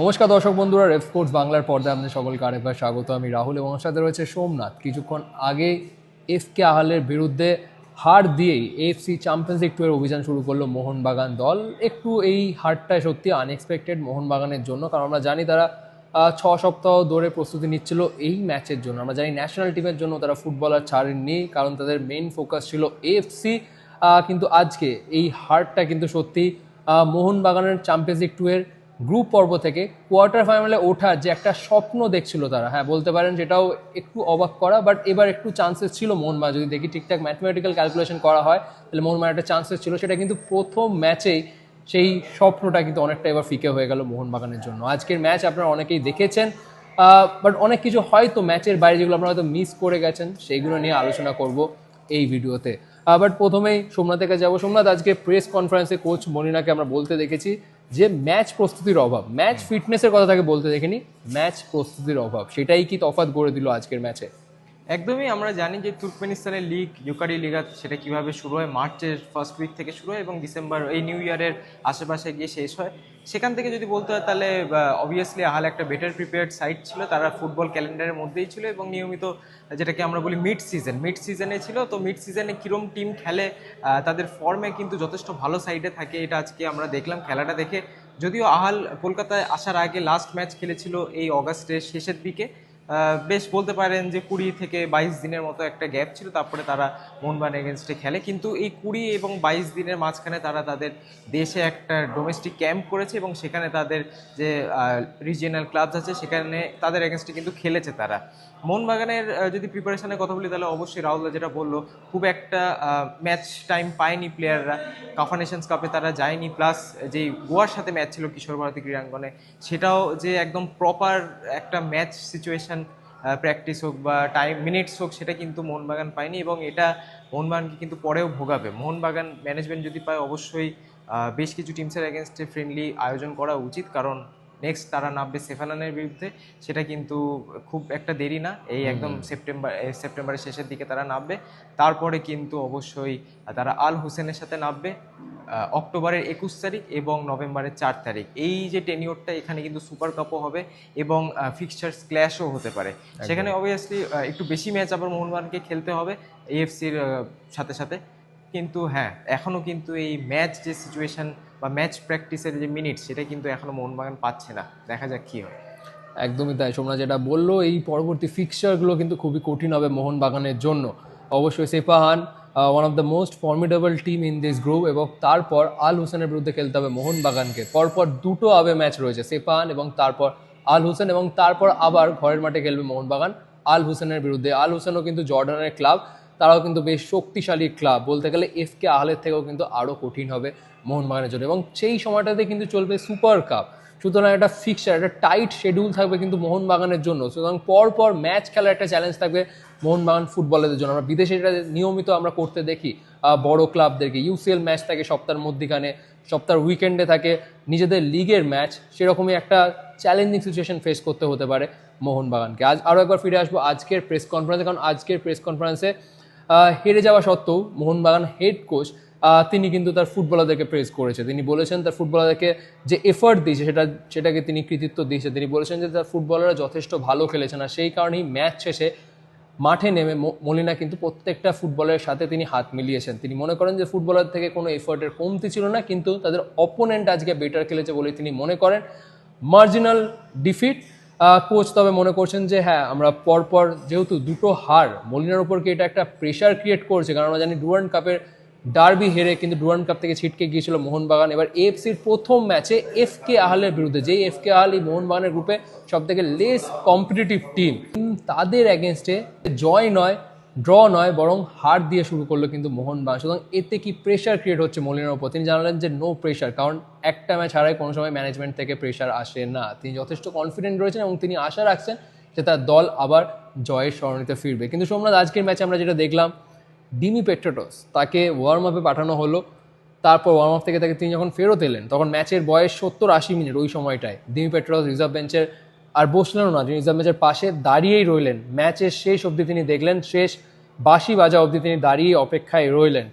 নমস্কার দর্শক বন্ধুরা রেফ স্পোর্টস বাংলার পর্দায় আপনাদের সকলকে আরেকবার স্বাগত। আমি রাহুল এবং সাথে রয়েছে সোমনাথ। কিছুক্ষণ আগে এফ কে আহালের বিরুদ্ধে হার দিয়েই এফসি চ্যাম্পিয়ন্স লিগ টু এর অভিযান শুরু করল মোহনবাগান দল। একটু এই হারটা সত্যি আনএক্সপেক্টেড মোহনবাগানের জন্য, কারণ আমরা জানি তারা ছ সপ্তাহ ধরে প্রস্তুতি নিচ্ছিল এই ম্যাচের জন্য। আমরা জানি ন্যাশনাল টিমের জন্য তারা ফুটবলার ছাড়েননি, কারণ তাদের মেইন ফোকাস ছিল এফসি কিন্তু আজকে এই হারটা কিন্তু সত্যি মোহনবাগানের চ্যাম্পিয়ন্স লিগ টু এর গ্রুপ পর্ব থেকে কোয়ার্টার ফাইনালে ওঠার যে একটা স্বপ্ন দেখছিল তারা। হ্যাঁ বলতে পারেন যেটাও একটু অবাক করা, বাট এবার একটু চান্সেস ছিল মোহনবাগান যদি দেখি ঠিকঠাক ম্যাথমেটিক্যাল ক্যালকুলেশন করা হয়, তাহলে মোহনবাগান একটা চান্সেস ছিল। সেটা কিন্তু প্রথম ম্যাচেই সেই স্বপ্নটা কিন্তু অনেকটা এবার ফিকে হয়ে গেল মোহনবাগানের জন্য। আজকের ম্যাচ আপনারা অনেকেই দেখেছেন বাট অনেক কিছু হয়তো ম্যাচের বাইরে যেগুলো আপনারা হয়তো মিস করে গেছেন সেইগুলো নিয়ে আলোচনা করব এই ভিডিওতে। বাট প্রথমেই সোমনাথের কাছে যাব। সোমনাথ, আজকে প্রেস কনফারেন্সে কোচ মনিনাকে আমরা বলতে দেখেছি। যে ম্যাচ প্রস্তুতির অভাব ম্যাচ ফিটনেসের কথা তাকে বলতে দেখিনি ম্যাচ প্রস্তুতির অভাব সেটাই কি তফাত গড়ে দিল আজকের ম্যাচে একদমই আমরা জানি যে তুর্কমেনিস্তানের লিগ, ইউকারি লিগা সেটা কীভাবে শুরু হয়, মার্চের ফার্স্ট উইক থেকে শুরু হয় এবং ডিসেম্বর, এই নিউ ইয়ারের আশেপাশে গিয়ে শেষ হয়। সেখান থেকে যদি বলতে হয় তাহলে অবভিয়াসলি আহাল একটা বেটার প্রিপেয়ার্ড সাইট ছিল, তারা ফুটবল ক্যালেন্ডারের মধ্যেই ছিল এবং নিয়মিত যেটাকে আমরা বলি মিড সিজন মিড সিজনে ছিল। তো মিড সিজনে কিরম টিম খেলে তাদের ফর্মে কিন্তু যথেষ্ট ভালো সাইডে থাকে, এটা আজকে আমরা দেখলাম খেলাটা দেখে। যদিও আহাল কলকাতায় আসার আগে লাস্ট ম্যাচ খেলেছিল এই অগাস্টের শেষের দিকে। বেশ বলতে পারেন যে কুড়ি থেকে বাইশ দিনের মতো একটা গ্যাপ ছিল, তারপরে তারা মোহনবাগান এগেনস্টে খেলে। কিন্তু এই কুড়ি এবং বাইশ দিনের মাঝখানে তারা তাদের দেশে একটা ডোমেস্টিক ক্যাম্প করেছে এবং সেখানে তাদের যে রিজিয়নাল ক্লাবস আছে, সেখানে তাদের এগেনস্টে কিন্তু খেলেছে তারা। মোহনবাগানের যদি প্রিপারেশনের কথা বলি, তাহলে অবশ্যই রাহুল যেটা বলল, খুব একটা ম্যাচ টাইম পায়নি প্লেয়াররা কাফা নেশনস কাপে তারা যায়নি প্লাস যে গোয়ার সাথে ম্যাচ ছিল কিশোর ভারতী ক্রীড়াঙ্গনে, সেটাও যে একদম প্রপার একটা ম্যাচ সিচুয়েশন প্র্যাকটিস হোক বা টাইম মিনিটস হোক, সেটা কিন্তু মোহনবাগান পায়নি এবং এটা মোহনবাগানকে কিন্তু পরেও ভোগাবে। মোহনবাগান ম্যানেজমেন্ট যদি পায়, অবশ্যই বেশ কিছু টিমসের অ্যাগেনস্টে ফ্রেন্ডলি আয়োজন করা উচিত। কারণ নেক্সট তারা নামবে সেফানানের বিরুদ্ধে সেটা কিন্তু খুব একটা দেরি না। এই একদম সেপ্টেম্বর সেপ্টেম্বরের শেষের দিকে তারা নামবে। তারপরে কিন্তু অবশ্যই তারা আল হোসেনের সাথে নামবে অক্টোবরের একুশ তারিখ এবং নভেম্বরের চার তারিখ। এই যে টেনিওরটা এখানে কিন্তু সুপার কাপও হবে এবং ফিক্সচার্স ক্ল্যাশও হতে পারে। সেখানে অবভিয়াসলি একটু বেশি ম্যাচ আবার মোহনবাগানকে খেলতে হবে এএফসির সাথে সাথে। কিন্তু হ্যাঁ এখনও কিন্তু এই ম্যাচ যে সিচুয়েশন বা ম্যাচ প্র্যাকটিসের যে মিনিট সেটা কিন্তু এখনও মোহনবাগান পাচ্ছে না। দেখা যাক কী হয়। একদমই তাই, সোমনাথ যেটা বলল, এই পরবর্তী ফিক্সচারগুলো কিন্তু খুবই কঠিন হবে মোহনবাগানের জন্য। অবশ্যই Sepahan one of the most formidable team in this group এবং তারপর আল হোসেনের বিরুদ্ধে খেলতে হবে মোহনবাগানকে। পরপর দুটো আবে ম্যাচ রয়েছে সেফাহান এবং তারপর আল হোসেন এবং তারপর আবার ঘরের মাঠে খেলবে মোহনবাগান আল হোসেনের বিরুদ্ধে। আল হোসেনও কিন্তু জর্ডানের ক্লাব তারাও কিন্তু বেশ শক্তিশালী ক্লাব। বলতে গেলে এফকে আহলের থেকেও কিন্তু আরও কঠিন হবে মোহনবাগানের জন্য। এবং সেই সময়টাতে কিন্তু চলবে সুপার কাপ। সুতরাং একটা ফিক্সচার একটা টাইট শিডিউল থাকবে কিন্তু মোহনবাগানের জন্য। সুতরাং পর পর ম্যাচ খেলার একটা চ্যালেঞ্জ থাকবে মোহনবাগান ফুটবলারদের জন্য। আমরা বিদেশে এটা নিয়মিত আমরা করতে দেখি বড় ক্লাবদেরকে ইউসিএল ম্যাচ থাকে সপ্তাহের মধ্যিখানে, সপ্তাহের উইকেন্ডে থাকে নিজেদের লিগের ম্যাচ সেরকমই একটা চ্যালেঞ্জিং সিচুয়েশন ফেস করতে হতে পারে মোহনবাগানকে। আজ আরও একবার ফিরে আসব আজকের প্রেস কনফারেন্সে কারণ আজকের প্রেস কনফারেন্সে হেরে যাওয়া সত্ত্বেও মোহনবাগান হেড কোচ তিনি কিন্তু তার ফুটবলারদেরকে প্রেস করেছে। তিনি বলেছেন তার ফুটবলারদেরকে যে এফার্ট দিয়েছে, সেটা, সেটাকে তিনি কৃতিত্ব দিয়েছে। তিনি বলেছেন যে তার ফুটবলাররা যথেষ্ট ভালো খেলেছে না সেই কারণেই ম্যাচ শেষে মাঠে নেমে মলিনা কিন্তু প্রত্যেকটা ফুটবলের সাথে তিনি হাত মিলিয়েছেন। তিনি মনে করেন যে ফুটবলার থেকে কোনো এফার্টের কমতি ছিল না, কিন্তু তাদের অপোনেন্ট আজকে বেটার খেলেছে বলে তিনি মনে করেন। মার্জিনাল ডিফিট কোচ তবে মনে করছেন যে হ্যাঁ আমরা পরপর যেহেতু দুটো হার, মলিনার উপর কি এটা একটা প্রেশার ক্রিয়েট করছে? কারণ আমরা জানি ডুয়ার্ন কাপের ডার্বি হেরে কিন্তু ডুয়ার্ন কাপ থেকে ছিটকে গিয়েছিল মোহনবাগান। এবার এফসির প্রথম ম্যাচে এফ কে আহলের বিরুদ্ধে, যেই এফ কে আহল এই মোহনবাগানের গ্রুপে সব থেকে লেস কম্পিটিটিভ টিম তাদের অ্যাগেনস্টে জয় নয় ড্র নয়, বরং হার দিয়ে শুরু করল কিন্তু মোহনবাগান সুতরাং এতে কি প্রেশার ক্রিয়েট হচ্ছে মলিনার উপর? তিনি জানালেন যে নো প্রেশার কারণ একটা ম্যাচ হারায় কোনো সময় ম্যানেজমেন্ট থেকে প্রেশার আসে না। তিনি যথেষ্ট কনফিডেন্ট রয়েছেন এবং তিনি আশা রাখছেন যে তার দল আবার জয়ের সরণিতে ফিরবে। কিন্তু সোমনাথ, আজকের ম্যাচে আমরা যেটা দেখলাম, ডিমি পেট্রোটস, তাকে ওয়ার্ম আপে পাঠানো হলো। তারপর ওয়ার্ম আপ থেকে তাকে তিনি যখন ফেরত এলেন, তখন ম্যাচের বয়স সত্তর আশি মিনিট ওই সময়টায়। ডিমি পেট্রোটস রিজার্ভ বেঞ্চের আর বসলেনও না তিনি বেঞ্চের পাশে দাঁড়িয়েই রইলেন। ম্যাচের শেষ অবধি তিনি দেখলেন শেষ বাসি বাজা অবধি তিনি দাঁড়িয়ে অপেক্ষায় রইলেন।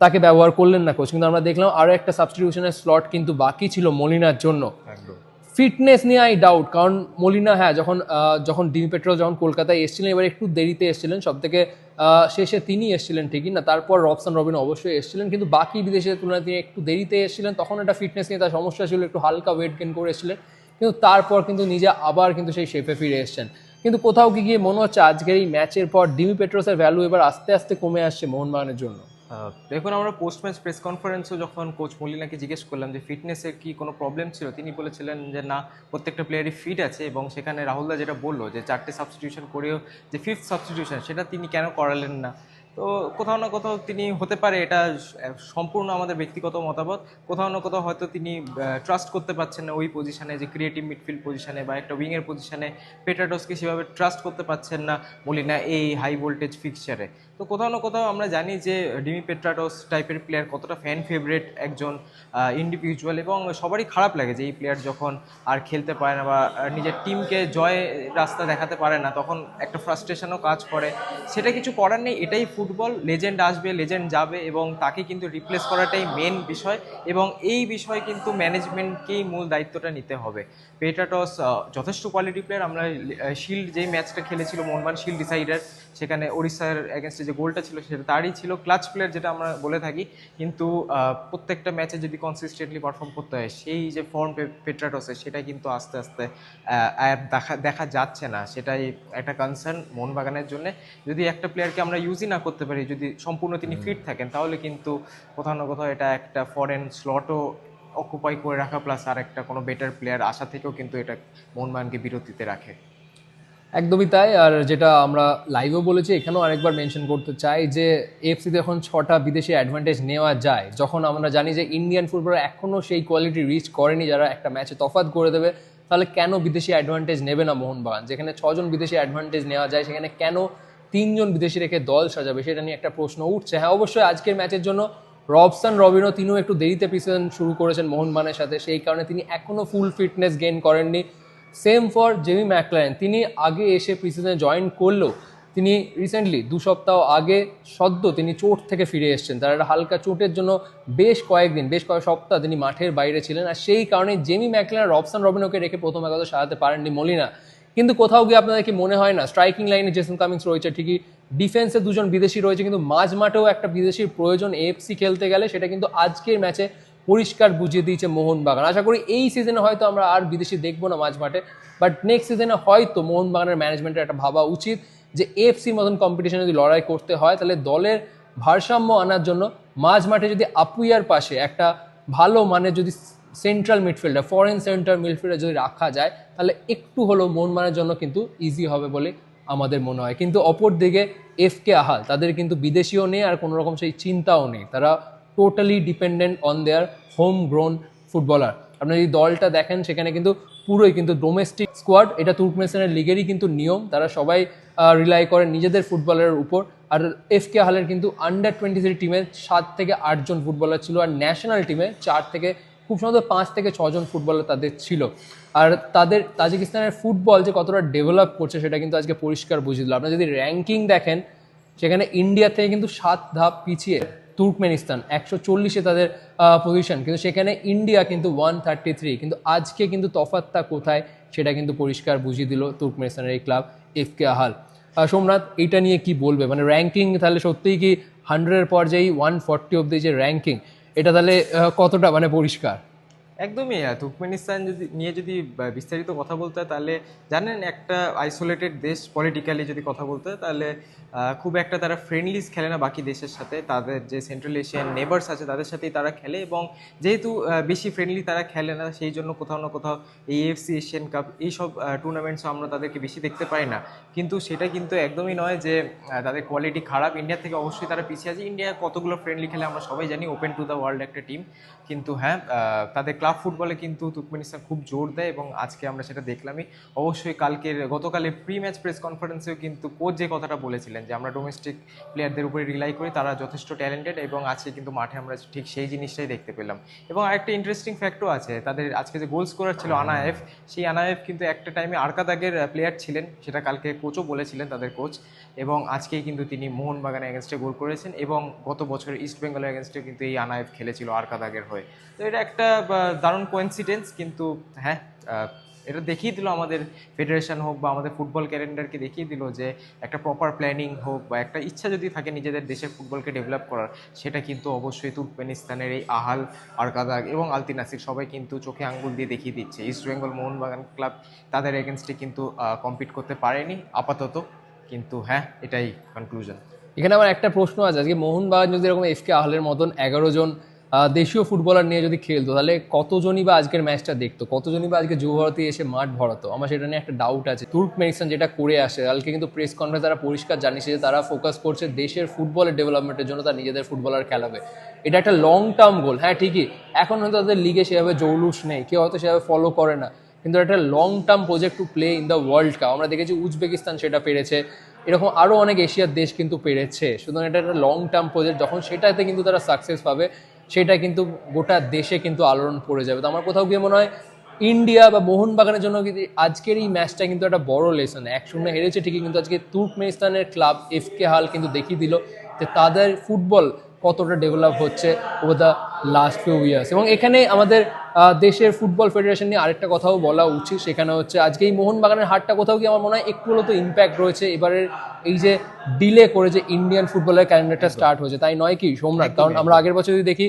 তাকে ব্যবহার করলেন না কোচ কিন্তু আমরা দেখলাম আরও একটা সাবস্টিটিউশনের স্লট কিন্তু বাকি ছিল মলিনার জন্য। ফিটনেস নিয়ে আই ডাউট কারণ মলিনা হ্যাঁ যখন যখন ডিমি পেট্রোল যখন কলকাতায় এসেছিলেন এবার একটু দেরিতে এসেছিলেন সব থেকে শেষে তিনি এসেছিলেন ঠিকই না? তারপর রবসান রবিন অবশ্যই এসেছিলেন কিন্তু বাকি বিদেশের তুলনায় তিনি একটু দেরিতে এসেছিলেন তখন একটা ফিটনেস নিয়ে তার সমস্যা ছিল একটু হালকা ওয়েট গেন করে এসেছিলেন। কিন্তু তারপর কিন্তু নিজে আবার কিন্তু সেই শেপে ফিরে এসেছেন। কিন্তু কোথাও কি গিয়ে মনে হচ্ছে আজকের এই ম্যাচের পর ডিমি পেট্রোসের ভ্যালু এবার আস্তে আস্তে কমে আসছে মোহনবাগানের জন্য? দেখুন, আমরা পোস্ট ম্যাচ প্রেস কনফারেন্সও যখন কোচ মলিনাকে জিজ্ঞেস করলাম যে ফিটনেসের কি কোনো প্রবলেম ছিল, তিনি বলেছিলেন যে না, প্রত্যেকটা প্লেয়ারই ফিট আছে এবং সেখানে রাহুলদা যেটা বলল যে চারটে সাবস্টিটিউশন করেও, যে ফিফথ সাবস্টিটিউশন সেটা তিনি কেন করালেন না? তো কোথাও না কোথাও তিনি হতে পারে, এটা সম্পূর্ণ আমাদের ব্যক্তিগত মতামত। কোথাও না কোথাও হয়তো তিনি ট্রাস্ট করতে পারছেন না ওই পজিশানে যে ক্রিয়েটিভ মিডফিল্ড পজিশানে বা একটা উইংয়ের পজিশানে পেটাটসকে সেভাবে ট্রাস্ট করতে পারছেন না, বলি না, এই হাই ভোল্টেজ ফিক্সচারে তো কোথাও না কোথাও আমরা জানি যে ডিমি পেট্রাটোস টাইপের প্লেয়ার কতটা ফ্যান ফেভারিট একজন ইন্ডিভিজুয়াল এবং সবারই খারাপ লাগে যে এই প্লেয়ার যখন আর খেলতে পারে না বা নিজের টিমকে জয় রাস্তা দেখাতে পারে না, তখন একটা ফ্রাস্ট্রেশনও কাজ করে। সেটা কিছু করার নেই, এটাই ফুটবল লেজেন্ড আসবে লেজেন্ড যাবে এবং তাকে কিন্তু রিপ্লেস করাটাই মেন বিষয় এবং এই বিষয়ে কিন্তু ম্যানেজমেন্টকেই মূল দায়িত্বটা নিতে হবে। পেটাটস যথেষ্ট কোয়ালিটি প্লেয়ার আমরা শিল্ড যেই ম্যাচটা খেলেছিল মোহনবাগান শিল্ড ডিসাইডার সেখানে ওড়িশার এগেনস্টে যে গোলটা ছিল সেটা তারই ছিল। ক্লাচ প্লেয়ার যেটা আমরা বলে থাকি কিন্তু প্রত্যেকটা ম্যাচে যদি কনসিস্টেন্টলি পারফর্ম করতে হয় সেই যে ফর্ম পেট্রাটসের সেটা কিন্তু আস্তে আস্তে দেখা দেখা যাচ্ছে না। সেটাই একটা কনসার্ন মোহনবাগানের জন্য। যদি একটা প্লেয়ারকে আমরা ইউজই না করতে পারি যদি সম্পূর্ণ তিনি ফিট থাকেন তাহলে কিন্তু কোথাও না কোথাও এটা একটা ফরেন স্লটও অকুপাই করে রাখা প্লাস আর একটা কোনো বেটার প্লেয়ার আসা থেকেও কিন্তু এটা মোহনবাগানকে বিরতিতে রাখে। একদমই তাই। আর যেটা আমরা লাইভেও বলেছি, এখানেও আরেকবার মেনশন করতে চাই যে এফসিতে এখন ছটা বিদেশি অ্যাডভান্টেজ নেওয়া যায়। যখন আমরা জানি যে ইন্ডিয়ান ফুটবলার এখনও সেই কোয়ালিটি রিচ করেনি যারা একটা ম্যাচে তফাৎ করে দেবে, তাহলে কেন বিদেশি অ্যাডভান্টেজ নেবে না মোহনবাগান? যেখানে ছজন বিদেশি অ্যাডভান্টেজ নেওয়া যায়, সেখানে কেন তিনজন বিদেশি রেখে দল সাজাবে, সেটা নিয়ে একটা প্রশ্ন উঠছে। হ্যাঁ অবশ্যই আজকের ম্যাচের জন্য রবসান রবিনও, তিনিও একটু দেরিতে প্রিসিজন শুরু করেছেন মোহনবাগানের সাথে। সেই কারণে তিনি এখনও ফুল ফিটনেস গেইন করেননি। সেম ফর জেমি ম্যাকলারেন তিনি আগে এসে প্রিসিজনে জয়েন করলেও তিনি রিসেন্টলি দু সপ্তাহ আগে সদ্য তিনি চোট থেকে ফিরে এসেছেন। তার একটা হালকা চোটের জন্য বেশ কয়েকদিন, বেশ কয়েক সপ্তাহ তিনি মাঠের বাইরে ছিলেন আর সেই কারণে জেমি ম্যাকলারেন রবসান রবিনোকে রেখে প্রথম একাদশ সাজাতে পারেননি মলিনা। কিন্তু কোথাও গিয়ে আপনাদের কি মনে হয় না স্ট্রাইকিং লাইনে জেসন কামিংস রয়েছে, ঠিকই ডিফেন্সে দুজন বিদেশি রয়েছে, কিন্তু মাঝ মাঠেও একটা বিদেশির প্রয়োজন এএফসি খেলতে গেলে, সেটা কিন্তু আজকের ম্যাচে পরিষ্কার বুঝিয়ে দিয়েছে মোহনবাগান। আশা করি এই সিজনে হয়তো আমরা আর বিদেশি দেখব না মাঝ মাঠে বাট নেক্সট সিজনে হয়তো মোহনবাগানের ম্যানেজমেন্টের একটা ভাবা উচিত যে এফসির মতন কম্পিটিশনে যদি লড়াই করতে হয়, তাহলে দলের ভারসাম্য আনার জন্য মাঝ মাঠে যদি আপুইয়ার পাশে একটা ভালো মানে যদি central midfielder foreign central midfielder যদি রাখা যায়, তাহলে একটু হলেও মোহনবাগানের জন্য কিন্তু ইজি হবে বলে আমাদের মনে হয়। কিন্তু অপর দিকে এফ কে আহাল তাদের কিন্তু বিদেশিও নেই আর কোনো রকম সেই চিন্তাও নেই। তারা totally dependent on their home grown footballer আপনার যদি দলটা দেখেন, সেখানে কিন্তু পুরোই কিন্তু ডোমেস্টিক স্কোয়াড এটা তুর্কমেনিস্তানের লিগেরই কিন্তু নিয়ম। তারা সবাই রিলাই করে নিজেদের ফুটবলারের উপর। আর এফ কে হালের কিন্তু আন্ডার টোয়েন্টি থ্রি টিমে সাত থেকে আটজন ফুটবলার ছিল, আর ন্যাশনাল টিমে চার থেকে, খুব সম্ভবত পাঁচ থেকে ছজন ফুটবলার তাদের ছিল। আর তাদের, তাজিকিস্তানের ফুটবল যে কতটা ডেভেলপ করছে, সেটা কিন্তু আজকে পরিষ্কার বুঝিয়ে দিল আপনারা যদি র্যাঙ্কিং দেখেন, সেখানে ইন্ডিয়া থেকে কিন্তু সাত ধাপ পিছিয়ে তুর্কমেনিস্তান, একশো চল্লিশে তাদের পজিশন কিন্তু সেখানে ইন্ডিয়া কিন্তু ওয়ান থার্টি থ্রি কিন্তু আজকে কিন্তু তফাতটা কোথায়, সেটা কিন্তু পরিষ্কার বুঝিয়ে দিল তুর্কমেনিস্তানের এই ক্লাব এফ কে আহাল সোমনাথ এটা নিয়ে কি বলবে? মানে র্যাঙ্কিং তাহলে সত্যিই কি হান্ড্রেডের পর যেই ওয়ান ফর্টি অব্দি যে র্যাঙ্কিং এটা তাহলে কতটা মানে পরিষ্কার? একদমই তুর্কমেনিস্তান যদি, নিয়ে যদি বিস্তারিত কথা বলতে হয়, তাহলে জানেন একটা আইসোলেটেড দেশ পলিটিক্যালি যদি কথা বলতে হয়, তাহলে খুব একটা তারা ফ্রেন্ডলিস খেলে না বাকি দেশের সাথে। তাদের যে সেন্ট্রাল এশিয়ান নেবার্স আছে, তাদের সাথেই তারা খেলে এবং যেহেতু বেশি ফ্রেন্ডলি তারা খেলে না, সেই জন্য কোথাও না কোথাও এই এফসি এশিয়ান কাপ এইসব টুর্নামেন্টসও আমরা তাদেরকে বেশি দেখতে পাই না। কিন্তু সেটা কিন্তু একদমই নয় যে তাদের কোয়ালিটি খারাপ। ইন্ডিয়া থেকে অবশ্যই তারা পিছিয়ে আছে। ইন্ডিয়া কতগুলো ফ্রেন্ডলি খেলে আমরা সবাই জানি। ওপেন টু দ্য ওয়ার্ল্ড একটা টিম কিন্তু হ্যাঁ তাদের ক্লাব ফুটবলে কিন্তু তুর্কমেনিস্তান খুব জোর দেয় এবং আজকে আমরা সেটা দেখলামই। অবশ্যই কালকের গতকালের প্রি ম্যাচ প্রেস কনফারেন্সেও কিন্তু কোচ যে কথাটা বলেছিলেন যে আমরা ডোমেস্টিক প্লেয়ারদের উপরে রিলাই করি তারা যথেষ্ট ট্যালেন্টেড এবং আজকে কিন্তু মাঠে আমরা ঠিক সেই জিনিসটাই দেখতে পেলাম। এবং আরেকটা ইন্টারেস্টিং ফ্যাক্টও আছে তাদের আজকে যে গোল স্কোরার ছিল আনায়েফ সেই আনায়েফ কিন্তু একটা টাইমে আরকাদাগের প্লেয়ার ছিলেন সেটা কালকে কোচও বলেছিলেন তাদের কোচ এবং আজকেই কিন্তু তিনি মোহনবাগানের এগেনস্টে গোল করেছেন এবং গত বছর ইস্ট বেঙ্গলের এগেনস্টে কিন্তু এই আনায়েফ খেলেছিল আরকাদাগের হয়ে। হয়ে। তো এটা একটা দারুণ কোয়েন্সিডেন্স কিন্তু হ্যাঁ এটা দেখিয়ে দিল আমাদের ফেডারেশন হোক বা আমাদের ফুটবল ক্যালেন্ডারকে দেখিয়ে দিল যে একটা প্রপার প্ল্যানিং হোক বা একটা ইচ্ছা যদি থাকে নিজেদের দেশের ফুটবলকে ডেভেলপ করার সেটা কিন্তু অবশ্যই তুর্কমেনিস্তানের এই আহাল আরকাদাগ এবং আলতি নাসির সবাই কিন্তু চোখে আঙ্গুল দিয়ে দেখিয়ে দিচ্ছে। ইস্ট বেঙ্গল মোহনবাগান ক্লাব তাদের এগেনস্টে কিন্তু কম্পিট করতে পারেনি আপাতত। কিন্তু হ্যাঁ এটাই কনক্লুশন এখানে আমার একটা প্রশ্ন আছে। আজকে মোহনবাগান যদি এরকম এফকে আহলের মতন এগারো জন দেশীয় ফুটবলার নিয়ে যদি খেলতো, তাহলে কতজনই বা আজকের ম্যাচটা দেখতো? কতজনই বা আজকে যুবভারতী এসে মাঠ ভরাতো? আমার সেটা নিয়ে একটা ডাউট আছে। তুর্কমেনিস্তান যেটা করে আসে, কালকে কিন্তু প্রেস কনফারেন্স তারা পরিষ্কার জানিয়েছে যে তারা ফোকাস করছে দেশের ফুটবলের ডেভেলপমেন্টের জন্য তারা নিজেদের ফুটবলার খেলাবে। এটা একটা লং টার্ম গোল হ্যাঁ ঠিকই। এখন হয়তো তাদের লিগে সেভাবে জৌলুস নেই। কেউ হয়তো সেভাবে ফলো করে না। কিন্তু একটা long term project to play in the world cup আমরা দেখেছি উজবেকিস্তান সেটা পেরেছে। এরকম আরও অনেক এশিয়ার দেশ কিন্তু পেরেছে। সুতরাং এটা একটা লং টার্ম প্রজেক্ট যখন সেটাতে কিন্তু তারা সাকসেস পাবে সেটা কিন্তু গোটা দেশে কিন্তু আলোড়ন পড়ে যাবে। তো আমার কোথাও গিয়ে মনে হয় ইন্ডিয়া বা মোহনবাগানের জন্য কিন্তু আজকের এই ম্যাচটা কিন্তু একটা বড় লেসন এক শূন্য হেরেছে ঠিকই, কিন্তু আজকে তুর্কমেনিস্তানের ক্লাব এফ কে হাল কিন্তু দেখিয়ে দিল যে তাদের ফুটবল কতটা ডেভেলপ হচ্ছে। Over the last few years এবং এখানে আমাদের দেশের ফুটবল ফেডারেশন নিয়ে আরেকটা কথাও বলা উচিত সেখানে হচ্ছে আজকে এই মোহনবাগানের হারটা কোথাও কি আমার মনে হয় একটু হলেও তো ইম্প্যাক্ট রয়েছে। এবারের এই যে ডিলে করে যে ইন্ডিয়ান ফুটবলের ক্যালেন্ডারটা স্টার্ট হয়েছে তাই নয় কি সোমনাথ? কারণ আমরা আগের বছর যদি দেখি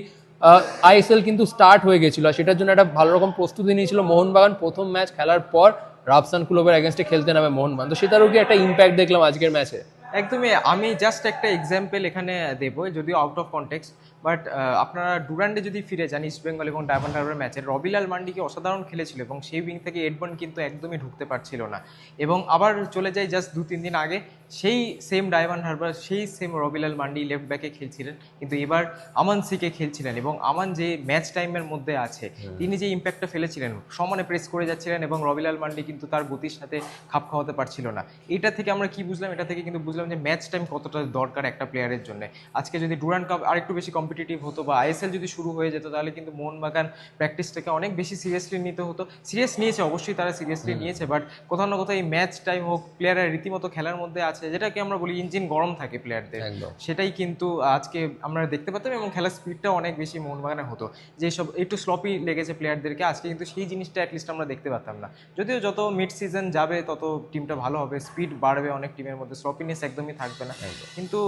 আইএসএল কিন্তু স্টার্ট হয়ে গেছিল আর সেটার জন্য একটা ভালো রকম প্রস্তুতি নিয়েছিল মোহনবাগান। প্রথম ম্যাচ খেলার পর রাফসান ক্লবের এগেনস্টে খেলতে নামে মোহনবাগান। তো সেটারও কি একটা ইম্প্যাক্ট দেখলাম আজকের ম্যাচে একদমই আমি জাস্ট একটা এক্সাম্পল এখানে দেবো যদিও আউট অফ কনটেক্সট বাট আপনারা ডুরান্ডে যদি ফিরে যান ইস্ট বেঙ্গল এবং ডায়মন্ড হারবার ম্যাচে রবিলাল মান্ডিকে অসাধারণ খেলেছিল এবং সেই উইং থেকে এডবন কিন্তু একদমই ঢুকতে পারছিল না। এবং আবার চলে যায় জাস্ট দু তিন দিন আগে সেই সেম ডায়মন্ড হারবার সেই সেম রবিলাল মান্ডি লেফট ব্যাকে খেলছিলেন। কিন্তু এবার আমান সিকে খেলছিলেন এবং আমান যে ম্যাচ টাইমের মধ্যে আছে তিনি যে ইম্প্যাক্টটা ফেলেছিলেন সমানে প্রেস করে যাচ্ছিলেন এবং রবিলাল মান্ডি কিন্তু তার গতির সাথে খাপ খাওয়াতে পারছিল না। এটা থেকে আমরা কি বুঝলাম? এটা থেকে কিন্তু বুঝলাম যে ম্যাচ টাইম কতটা দরকার একটা প্লেয়ারের জন্য। আজকে যদি ডুরান কাপ আরেকটু বেশি কম্পিটিটিভ হতো বা আইএসএল যদি শুরু হয়ে যেত তাহলে কিন্তু মোহনবাগান প্র্যাকটিসটাকে অনেক বেশি সিরিয়াসলি নিতে হতো। সিরিয়াস নিয়েছে অবশ্যই তারা সিরিয়াসলি নিয়েছে বাট কোথাও না কোথাও এই ম্যাচ টাইম হোক প্লেয়াররা রীতিমতো খেলার মধ্যে আছে যেটাকে আমরা বলি ইঞ্জিন গরম থাকে প্লেয়ারদের সেটাই কিন্তু আজকে আমরা দেখতে পেতাম এবং খেলার স্পিডটাও অনেক বেশি মোহনবাগানে হতো। যেসব একটু স্লপি লেগেছে প্লেয়ারদেরকে আজকে কিন্তু সেই জিনিসটা অ্যাটলিস্ট আমরা দেখতে পেতাম না। যদিও যত মিড সিজন যাবে তত টিমটা ভালো হবে স্পিড বাড়বে অনেক টিমের মধ্যে স্লপিনেস একদমই থাকবে না। কিন্তু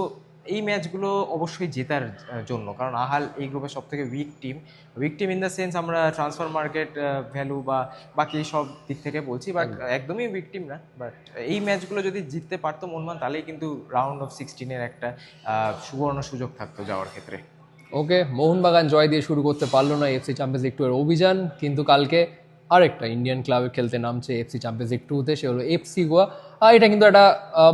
এই ম্যাচগুলো অবশ্যই জেতার জন্য। কারণ আহাল এই গ্রুপের সব থেকে weak team weak team in the sense আমরা ট্রান্সফার মার্কেট ভ্যালু বা বাকি সব দিক থেকে বলছি বাট একদমই উইক টিম না। বাট এই ম্যাচগুলো যদি জিততে পারতো মনমান তাহলেই কিন্তু রাউন্ড অফ সিক্সটিনের একটা সুবর্ণ সুযোগ থাকতো যাওয়ার ক্ষেত্রে। ওকে মোহনবাগান জয় দিয়ে শুরু করতে পারল না এফসি চ্যাম্পিয়ন্স লিগ টু এর অভিযান কিন্তু কালকে আরেকটা ইন্ডিয়ান ক্লাবে খেলতে নামছে এফসি চ্যাম্পিয়ন্স লিগ টুতে সে হলো এফসি গোয়া। এটা কিন্তু একটা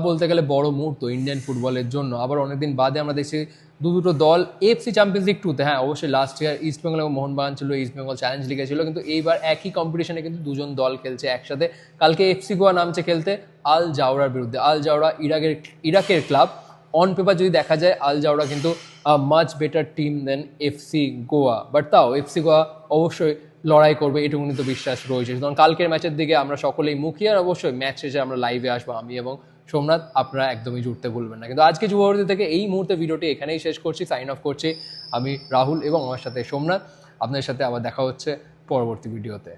বলতে গেলে বড় মুহূর্ত ইন্ডিয়ান ফুটবলের জন্য। আবার অনেকদিন বাদে আমরা দেখছি দু দুটো দল এফসি চ্যাম্পিয়ন্স লিগ টুতে হ্যাঁ অবশ্যই লাস্ট ইয়ার ইস্ট বেঙ্গল এবং মোহনবাগান ছিল ইস্ট বেঙ্গল চ্যালেঞ্জ লিগে ছিল, কিন্তু এইবার একই কম্পিটিশনে কিন্তু দুজন দল খেলছে একসাথে। কালকে এফসি গোয়া নামছে খেলতে আল জাওরার বিরুদ্ধে। আল জাওরা ইরাকের ইরাকের ক্লাব অন পেপার যদি দেখা যায় আল জাওরা কিন্তু much better team then FC Goa but তাও এফসি গোয়া অবশ্যই লড়াই করবে এটুকুনি তো বিশ্বাস রয়েছে। সুতরাং কালকের ম্যাচের দিকে আমরা সকলেই মুখিয়ে আর অবশ্যই ম্যাচ শেষে আমরা লাইভে আসব, আমি এবং সোমনাথ, আপনারা একদমই জুড়তে ভুলবেন না। কিন্তু আজকে যুবভারতী থেকে এই মুহূর্তে ভিডিওটি এখানেই শেষ করছি সাইন অফ করছি। আমি রাহুল এবং আমার সাথে সোমনাথ, আপনাদের সাথে আবার দেখা হচ্ছে পরবর্তী ভিডিওতে।